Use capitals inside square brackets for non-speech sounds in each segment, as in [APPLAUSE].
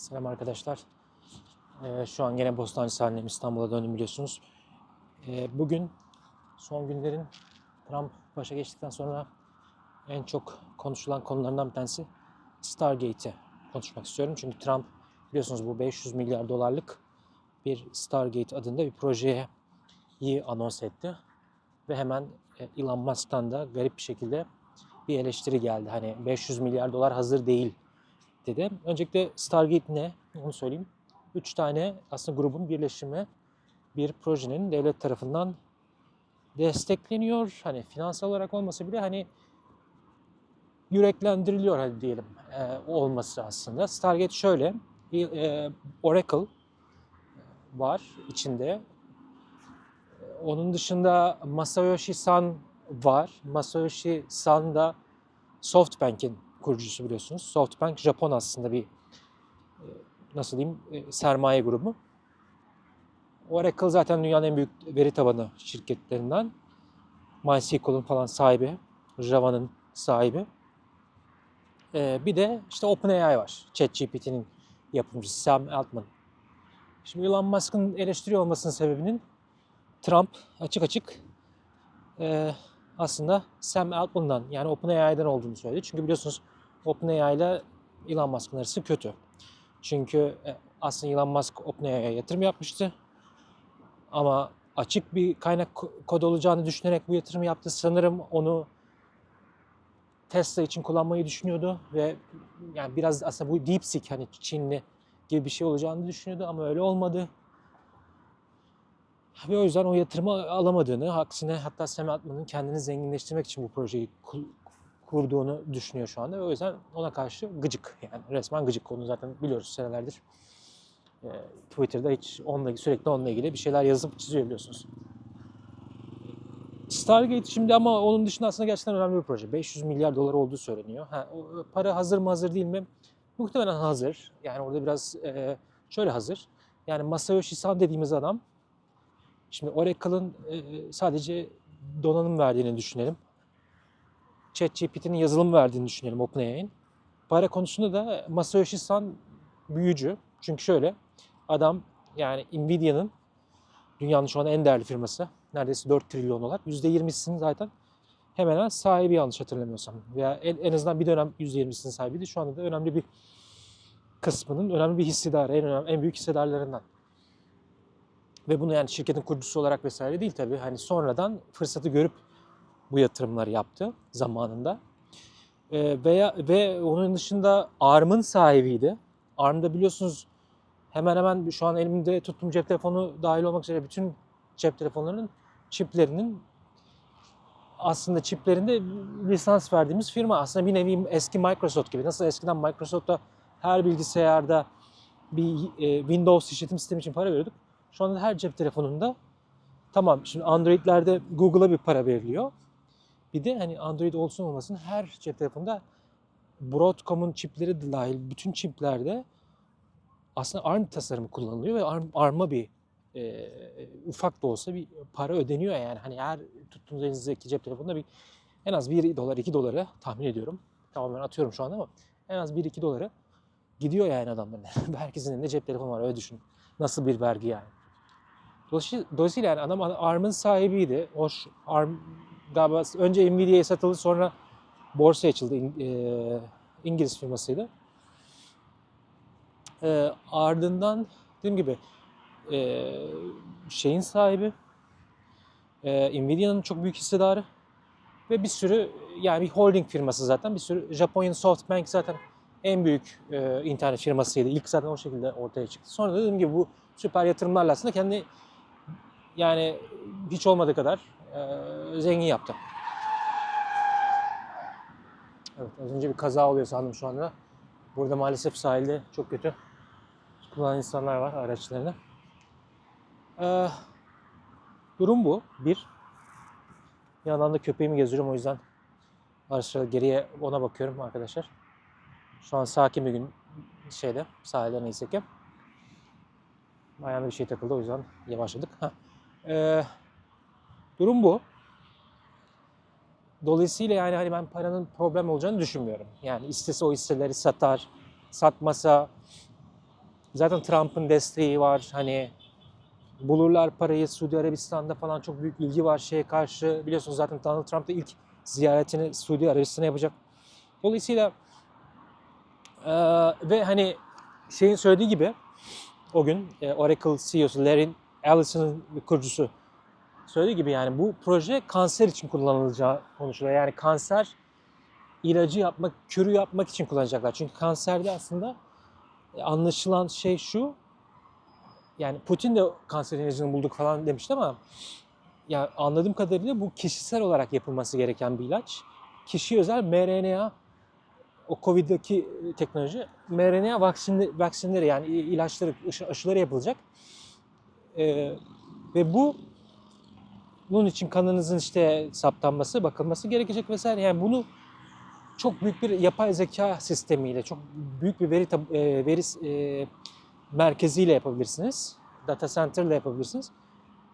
Selam arkadaşlar. Ee, şu an gene Bostancı sahilindeyim. İstanbul'a döndüm biliyorsunuz. Ee, bugün son günlerin Trump başa geçtikten sonra en çok konuşulan konularından bir tanesi Stargate'i konuşmak istiyorum. Çünkü Trump biliyorsunuz bu 500 milyar dolarlık bir Stargate adında bir projeye iyi anons etti. Ve hemen e, Elon Musk'tan da garip bir şekilde bir eleştiri geldi. Hani 500 milyar dolar hazır değil dedi. Öncelikle Stargate ne? Onu söyleyeyim. Üç tane aslında grubun birleşimi bir projenin devlet tarafından destekleniyor. Hani finansal olarak olmasa bile hani yüreklendiriliyor hadi diyelim e, olması aslında. Stargate şöyle, bir, e, Oracle var içinde. Onun dışında Masayoshi Son var. Masayoshi Son da SoftBank'in kurucusu biliyorsunuz. SoftBank Japon aslında bir e, nasıl diyeyim e, sermaye grubu. Oracle zaten dünyanın en büyük veri tabanı şirketlerinden. MySQL'un falan sahibi, Java'nın sahibi. E, bir de işte OpenAI var. ChatGPT'nin yapımcısı Sam Altman. Şimdi Elon Musk'ın eleştiriyor olmasının sebebinin Trump açık açık aslında Sam Altman'dan yani OpenAI'den olduğunu söyledi. Çünkü biliyorsunuz OpenAI ile Elon Musk'ın arası kötü. Çünkü e, aslında Elon Musk OpenAI'ye yatırım yapmıştı. Ama açık bir kaynak ko- kod olacağını düşünerek bu yatırımı yaptı. Sanırım onu Tesla için kullanmayı düşünüyordu ve yani biraz aslında bu DeepSeek hani Çinli gibi bir şey olacağını düşünüyordu ama öyle olmadı. Ve o yüzden o yatırımı alamadığını, aksine hatta Sam Altman'ın kendini zenginleştirmek için bu projeyi ku- kurduğunu düşünüyor şu anda. Ve o yüzden ona karşı gıcık yani resmen gıcık. Onu zaten biliyoruz senelerdir. Ee, Twitter'da hiç onunla sürekli onunla ilgili bir şeyler yazıp çiziyor biliyorsunuz. Stargate şimdi ama onun dışında aslında gerçekten önemli bir proje. 500 milyar dolar olduğu söyleniyor. Ha, para hazır mı hazır değil mi? Muhtemelen hazır. Yani orada biraz e, şöyle hazır. Yani Masayoshi Son dediğimiz adam Şimdi Oracle'ın e, sadece donanım verdiğini düşünelim. ChatGPT'nin yazılım verdiğini düşünelim OpenAI'nin. Para konusunda da Masayoshi Son büyücü. Çünkü şöyle adam yani Nvidia'nın dünyanın şu an en değerli firması. Neredeyse 4 trilyon dolar. %20'sinin zaten hemen hemen sahibi yanlış hatırlamıyorsam. Veya en, en azından bir dönem %20'sinin sahibiydi. Şu anda da önemli bir kısmının önemli bir hissedarı, en, önemli, en büyük hissedarlarından. Ve bunu yani şirketin kurucusu olarak vesaire değil tabii. Hani sonradan fırsatı görüp bu yatırımları yaptı zamanında. Ee, veya ve onun dışında ARM'ın sahibiydi. ARM'da biliyorsunuz hemen hemen şu an elimde tuttuğum cep telefonu dahil olmak üzere bütün cep telefonlarının çiplerinin aslında çiplerinde lisans verdiğimiz firma. Aslında bir nevi eski Microsoft gibi. Nasıl eskiden Microsoft'ta her bilgisayarda bir e, Windows işletim sistemi için para veriyorduk. Şu anda her cep telefonunda tamam şimdi Android'lerde Google'a bir para veriliyor. Bir de hani Android olsun olmasın her cep telefonunda Broadcom'un çipleri dahil bütün çiplerde aslında ARM tasarımı kullanılıyor ve ARM, ARM'a bir e, ufak da olsa bir para ödeniyor yani. Hani her tuttuğunuz elinizdeki cep telefonunda bir en az 1 dolar 2 doları tahmin ediyorum. Tamamen atıyorum şu anda ama en az 1-2 doları gidiyor yani adamların. [LAUGHS] Herkesin elinde cep telefonu var öyle düşün. Nasıl bir vergi yani. Dolayısıyla, yani adam ARM'ın sahibiydi. Hoş ARM galiba önce Nvidia'ya satıldı sonra borsaya açıldı. E, İngiliz firmasıydı. E, ardından dediğim gibi e, şeyin sahibi e, Nvidia'nın çok büyük hissedarı ve bir sürü yani bir holding firması zaten bir sürü Japonya'nın SoftBank zaten en büyük e, internet firmasıydı. İlk zaten o şekilde ortaya çıktı. Sonra dediğim gibi bu süper yatırımlarla aslında kendi yani hiç olmadığı kadar e, zengin yaptı. Evet az önce bir kaza oluyor sandım şu anda. Burada maalesef sahilde çok kötü kullanan insanlar var araçlarını. Ee, durum bu. Bir. Bir yandan da köpeğimi geziyorum o yüzden ara sıra geriye ona bakıyorum arkadaşlar. Şu an sakin bir gün şeyde sahilde neyse ki. Ayağına bir şey takıldı o yüzden yavaşladık. Heh. Ee, durum bu. Dolayısıyla yani hani ben paranın problem olacağını düşünmüyorum. Yani istese o hisseleri satar, satmasa Zaten Trump'ın desteği var. Hani bulurlar parayı Suudi Arabistan'da falan çok büyük ilgi var şeye karşı. Biliyorsunuz zaten Donald Trump da ilk ziyaretini Suudi Arabistan'a yapacak. Dolayısıyla eee, ve hani şeyin söylediği gibi o gün e, Oracle CEO'su Larry Ellison'ın kurucusu söylediği gibi yani bu proje kanser için kullanılacağı konuşuluyor. Yani kanser ilacı yapmak, kürü yapmak için kullanacaklar. Çünkü kanserde aslında e, anlaşılan şey şu. Yani Putin de kanser ilacını bulduk falan demişti ama ya anladığım kadarıyla bu kişisel olarak yapılması gereken bir ilaç. Kişiye özel mRNA o Covid'deki teknoloji mRNA vaksinleri, vaksinleri yani ilaçları, aşı- aşıları yapılacak. Ee, ve bu bunun için kanınızın işte saptanması, bakılması gerekecek vesaire. Yani bunu çok büyük bir yapay zeka sistemiyle, çok büyük bir veri e, veri e, merkeziyle yapabilirsiniz. Data center ile yapabilirsiniz.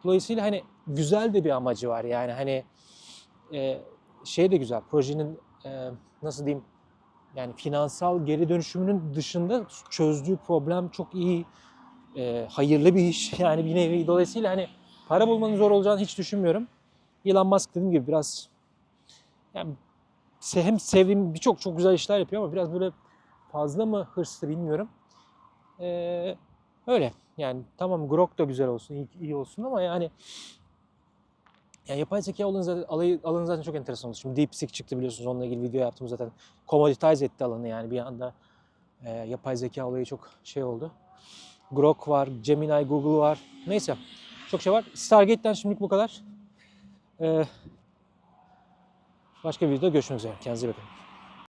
Dolayısıyla hani güzel de bir amacı var. Yani hani e, şey de güzel. Projenin e, nasıl diyeyim yani finansal geri dönüşümünün dışında çözdüğü problem çok iyi, e, hayırlı bir iş. [LAUGHS] Yani bir nevi dolayısıyla hani para bulmanın zor olacağını hiç düşünmüyorum. Elon Musk dediğim gibi biraz yani hem sevdiğim birçok çok güzel işler yapıyor ama biraz böyle fazla mı hırslı bilmiyorum. Ee, öyle yani tamam Grok da güzel olsun, iyi, iyi olsun ama yani ya yapay zeka alanı zaten, alanı zaten çok enteresan oldu. Şimdi DeepSeek çıktı biliyorsunuz. Onunla ilgili video yaptım zaten. Commoditize etti alanı yani bir anda. e, yapay zeka olayı çok şey oldu. Grok var, Gemini, Google var. Neyse. Çok şey var. Stargate'den şimdilik bu kadar. Ee, başka bir videoda görüşmek üzere. Kendinize iyi bakın.